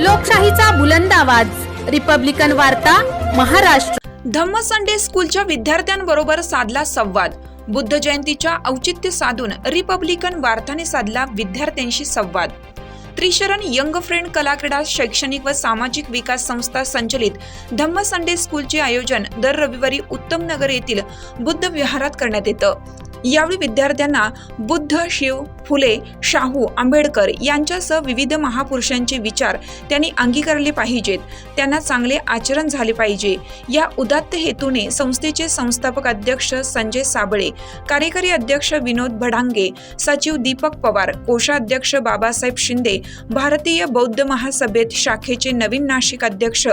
लोकशाहीचा बुलंद आवाज. रिपब्लिकन वार्ता महाराष्ट्र. धम्म संडे स्कूलच्या विद्यार्थ्यांबरोबर साधला संवाद. बुद्ध जयंतीच्या औचित्य साधून रिपब्लिकन वार्ताने साधला विद्यार्थ्यांशी संवाद. त्रिशरण यंग फ्रेंड कलाक्रीडा शैक्षणिक व सामाजिक विकास संस्था संचलित धम्म संडे स्कूलचे आयोजन दर रविवारी उत्तम नगर येथील बुद्ध विहारात करण्यात येतं. यावेळी विद्यार्थ्यांना बुद्ध शिव फुले शाहू आंबेडकर यांच्यासह विविध महापुरुषांचे विचार त्यांनी अंगीकारले पाहिजेत. त्यांना चांगले आचरण झाले पाहिजे. या उदात्त हेतूने संस्थेचे संस्थापक अध्यक्ष संजय साबळे कार्यकारी अध्यक्ष विनोद भडांगे सचिव दीपक पवार कोषाध्यक्ष बाबासाहेब शिंदे भारतीय बौद्ध महासभेत शाखेचे नवीन नाशिक अध्यक्ष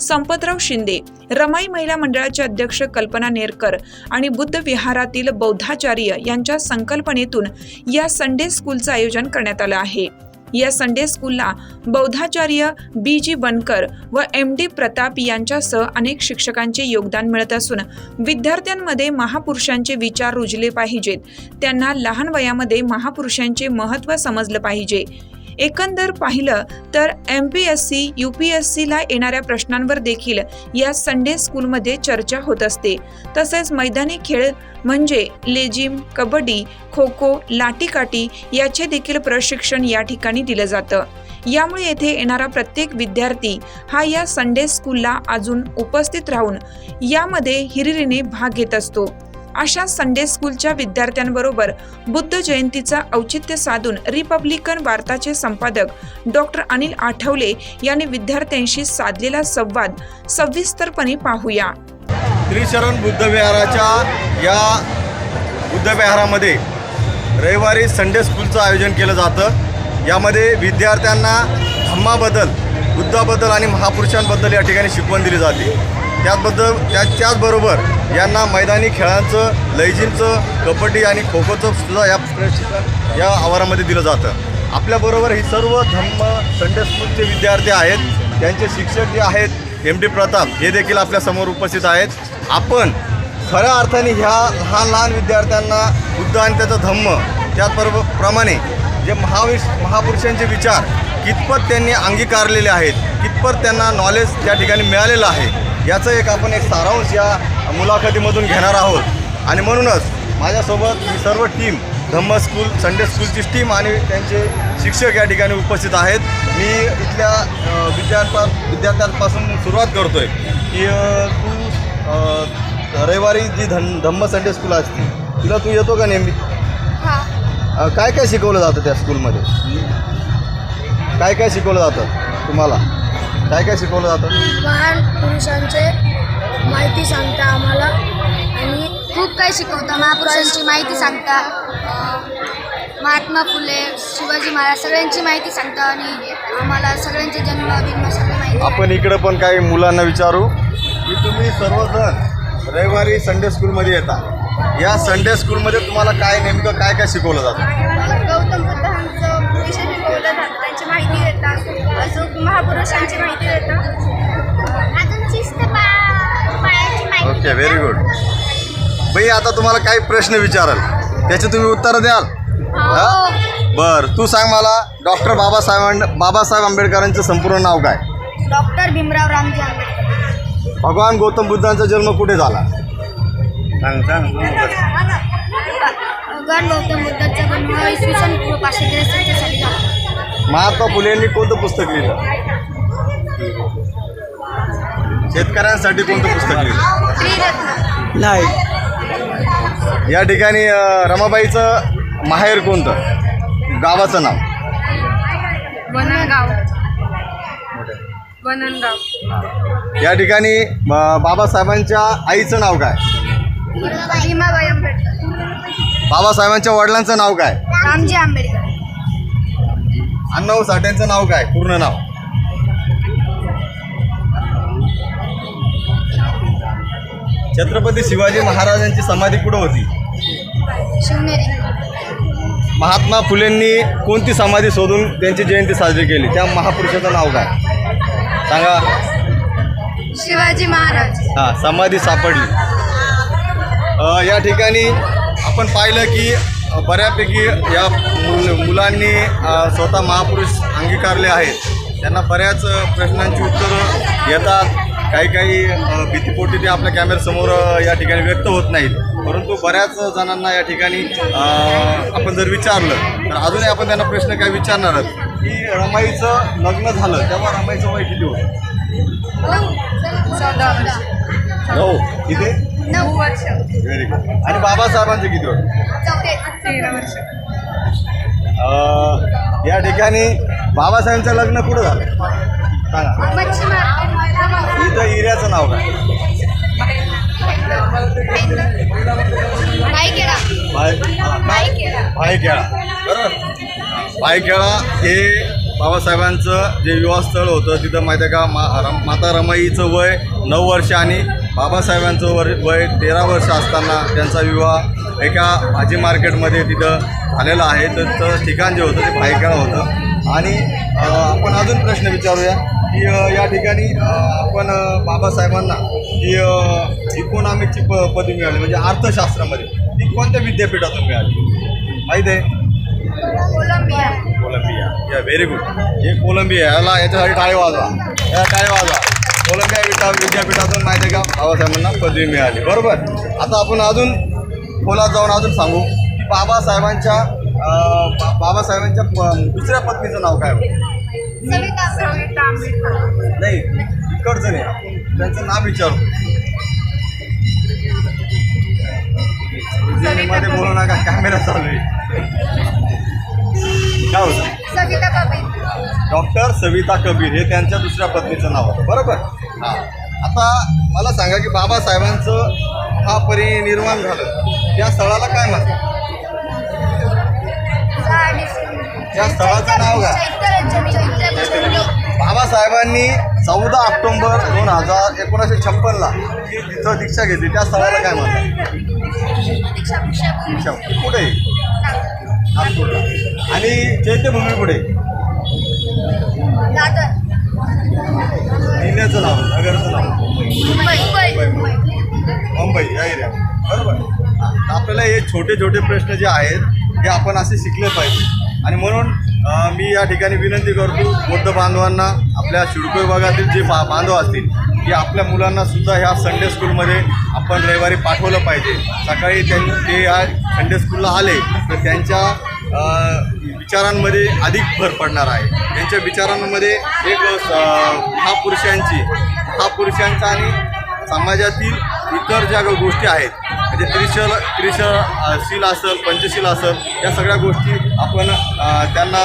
संपतराव शिंदे रमाई महिला मंडळाचे अध्यक्ष कल्पना नेरकर आणि बुद्ध विहारातील बौद्धाचार्य यांच्या संकल्पनेतून या संडे स्कूलचं आयोजन करण्यात आलं आहे. या संडे स्कूलला बौद्धाचार्य बी जी बनकर व एम डी प्रताप यांच्यासह अनेक शिक्षकांचे योगदान मिळत असून विद्यार्थ्यांमध्ये महापुरुषांचे विचार रुजले पाहिजेत. त्यांना लहान वयामध्ये महापुरुषांचे महत्त्व समजलं पाहिजे. एकंदर पाहिलं तर M P S C U P S सीला येणाऱ्या प्रश्नांवर देखील या संडे स्कूलमध्ये चर्चा होत असते. तसेच मैदानी खेळ म्हणजे लेजिम कबड्डी खो खो लाटीकाठी याचे देखील प्रशिक्षण या ठिकाणी दिलं जातं. यामुळे येथे येणारा प्रत्येक विद्यार्थी हा या संडे स्कूलला अजून उपस्थित राहून यामध्ये हिरिरीने भाग घेत असतो. अशा संडे स्कूलच्या विद्यार्थ्यांबरोबर बुद्ध जयंतीचा औचित्य साधून रिपब्लिकन वार्ताचे संपादक डॉक्टर अनिल आठवले यांनी विद्यार्थ्यांशी साधलेला संवाद सविस्तरपणे पाहूया. त्रिशरण बुद्धविहाराच्या या बुद्धविहारामध्ये रविवारी संडे स्कूलचं आयोजन केलं जातं. यामध्ये विद्यार्थ्यांना धम्माबद्दल बुद्धाबद्दल आणि महापुरुषांबद्दल या ठिकाणी शिकवण दिली जाते. त्याचबद्दल त्या त्याचबरोबर यांना मैदानी खेळांचं लैजींचं कबड्डी आणि खो खोचं सुद्धा या प्रशिक्षण या आवारामध्ये दिलं जातं. आपल्याबरोबर ही सर्व धम्म संडे स्कूलचे विद्यार्थी आहेत त्यांचे शिक्षक जे आहेत एम डी प्रताप हे देखील आपल्यासमोर उपस्थित आहेत. आपण खऱ्या अर्थाने ह्या लहान लहान विद्यार्थ्यांना बुद्ध आणि त्याचं धम्म त्याचबरोबर प्रमाणे जे महाविश महापुरुषांचे विचार कितपत त्यांनी अंगीकारलेले आहेत कितपत त्यांना नॉलेज त्या ठिकाणी मिळालेलं आहे याचं एक आपण एक सारांश या मुलाखतीमधून घेणार आहोत. आणि म्हणूनच माझ्यासोबत ही सर्व टीम धम्म स्कूल संडे स्कूलची टीम आणि त्यांचे शिक्षक या ठिकाणी उपस्थित आहेत. मी इथल्या विद्यार्थ्या विद्यार्थ्यांपासून सुरुवात करतो आहे की तू रविवारी जी धन धम्म संडे स्कूल असते तिला तू येतो का नेहमी? काय काय शिकवलं जातं त्या स्कूलमध्ये काय काय शिकवलं जातं तुम्हाला? काय काय शिकवलं जातं? महान पुरुषांचे माहिती सांगता आम्हाला. आणि खूप काही शिकवता. महापुरुषांची माहिती सांगता. अं, महात्मा फुले शिवाजी महाराज सगळ्यांची माहिती सांगता आणि आम्हाला सगळ्यांचे जन्म बिन्म सगळं माहिती आपण इकडे पण काही मुलांना विचारू. की तुम्ही सर्वजण रविवारी संडे स्कूलमध्ये येता. या संडे स्कूलमध्ये तुम्हाला काय नेमकं काय काय शिकवलं जातं? अजून महापुरुषांची माहिती देतात अजून शिस्त पाळायची माहिती ओके व्हेरी गुड बाई आता तुम्हाला काही प्रश्न विचाराल. त्याचे तुम्ही उत्तर द्याल. हा? बर तू सांग मला डॉक्टर बाबासाहेब बाबासाहेब आंबेडकरांचं संपूर्ण नाव काय? डॉक्टर भीमराव रामजी आंबेडकर. भगवान गौतम बुद्धांचा जन्म कुठे झाला? सांग सांग भगवान गौतम बुद्धांचा जन्म इसवी सन पूर्व पाचशे त्रेसष्ट साली झाला. महात्मा फुले यांनी कोणतं पुस्तक लिहिलं? शेतकऱ्यांसाठी कोणतं पुस्तक लिहिलं? नाही. या ठिकाणी रमाबाईचं माहेर कोणतं? गावाचं नाव? वनगाव या ठिकाणी बाबासाहेबांच्या आईचं नाव काय? बाबासाहेबांच्या वडिलांचं नाव काय? रामजी आंबेडकर. अण्णाभाऊ साठ्यांचं नाव काय? पूर्ण नाव? छत्रपती शिवाजी महाराजांची समाधी कुठं होती? महात्मा फुलेंनी कोणती समाधी शोधून त्यांची जयंती साजरी केली? त्या महापुरुषाचं नाव काय? सांगा. शिवाजी महाराज. हां समाधी सापडली. या ठिकाणी आपण पाहिलं की बऱ्यापैकी या मुल मुलांनी स्वतः महापुरुष अंगीकारले आहेत. त्यांना बऱ्याच प्रश्नांची उत्तरं येतात. काही काही भीतीपोटी ते आपल्या कॅमेऱ्यासमोर या ठिकाणी व्यक्त होत नाहीत. परंतु बऱ्याच जणांना या ठिकाणी आपण जर विचारलं तर अजूनही आपण त्यांना प्रश्न काय विचारणारच की रमाईचं लग्न झालं तेव्हा रमाईचं वय किती होतं? हो. किती नऊ वर्ष. व्हेरी गुड आणि बाबासाहेबांचं किती तेरा वर्ष. अ, या ठिकाणी बाबासाहेबांचं लग्न कुठं झालं? सांगा. मच्छी मार्केट इथं एरियाचं नाव काय? बाईकेडा भायखेळा बरोबर? भायखेळा हे बाबासाहेबांचं जे विवाहस्थळ होतं तिथं माहिती आहे का? मा रम माता रमाईचं वय नऊ वर्ष आणि बाबासाहेबांचं वर वय तेरा वर्ष असताना त्यांचा विवाह एका भाजी मार्केटमध्ये तिथं झालेला आहे. तर तर ठिकाण जे होतं ते भाईकाळ होतं. आणि आपण अजून प्रश्न विचारूया की या ठिकाणी आपण बाबासाहेबांना जी इकॉनॉमिकची प पदवी मिळाली. म्हणजे अर्थशास्त्रामध्ये ती कोणत्या विद्यापीठातून मिळाली? माहीत आहे? कोलंबिया. कोलंबिया. या व्हेरी गुड हे कोलंबिया याला याच्यासाठी टाळे वाजवा. याला टाळे वाजवा. कोलंबिया विद्या विद्यापीठातून माहिती का बाबासाहेबांना पदवी मिळाली. बरोबर? आता आपण अजून खोलात जाऊन अजून सांगू. की बाबासाहेबांच्या बाबासाहेबांच्या प- दुसऱ्या पत्नीचं नाव काय होतं? नाही इकडचं नाही. त्यांचं नाव विचारू. मध्ये बोलू नका कॅमेरा चालू आहे. सविता कबीर. डॉक्टर सविता कबीर हे त्यांच्या दुसऱ्या पत्नीचं नाव होतं बरोबर? हां. आता मला सांगा की बाबासाहेबांचं हा परिनिर्वाण झालं त्या स्थळाला काय म्हणतात? त्या स्थळाचं नाव काय? बाबासाहेबांनी चौदा ऑक्टोंबर दोन हजार एकोणीसशे छप्पनला तिथं दीक्षा घेतली. त्या स्थळाला काय म्हणतात? दीक्षा कुठे? नागपूरला. आणि चैत्यभूमी? दादर. जिल्ह्याचं नाव नगरचं नाव. मुंबई. मुंबई. या एरिया. बरोबर. आपल्याला हे छोटे छोटे प्रश्न जे आहेत हे आपण असे शिकले पाहिजे. आणि म्हणून मी या ठिकाणी विनंती करतो बौद्ध बांधवांना आपल्या शिडको विभागातील जे बा बांधव असतील की आपल्या मुलांना सुद्धा ह्या संडे स्कूलमध्ये आपण रविवारी पाठवलं पाहिजे. सकाळी त्यांनी ते या संडे स्कूलला आले तर त्यांच्या विचारांमध्ये अधिक भर पडणार आहे. त्यांच्या विचारांमध्ये एक महापुरुषांची महापुरुषांचा आणि समाजातील इतर ज्या गोष्टी आहेत म्हणजे त्रिशल त्रिशल शील असेल पंचशील असेल या सगळ्या गोष्टी आपण त्यांना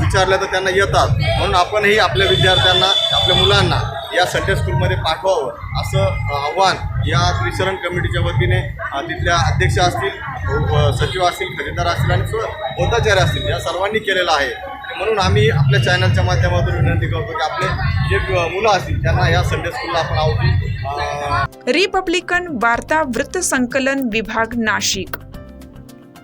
विचारल्या तर त्यांना येतात. म्हणून आपणही आपल्या विद्यार्थ्यांना आपल्या मुलांना या संडे स्कूलमध्ये पाठवावं असं आव्हान या त्रिशरण कमिटीच्या वतीने तिथल्या अध्यक्ष असतील सचिव असतील खरेदीदार असतील आणि बोधाचार्य असतील या सर्वांनी केलेलं आहे. आणि म्हणून आम्ही आपल्या चॅनलच्या माध्यमातून विनंती करतो की आपले जे मुलं असतील त्यांना या संडे स्कूलला आपण आवडू रिपब्लिकन वार्ता वृत्तसंकलन विभाग नाशिक.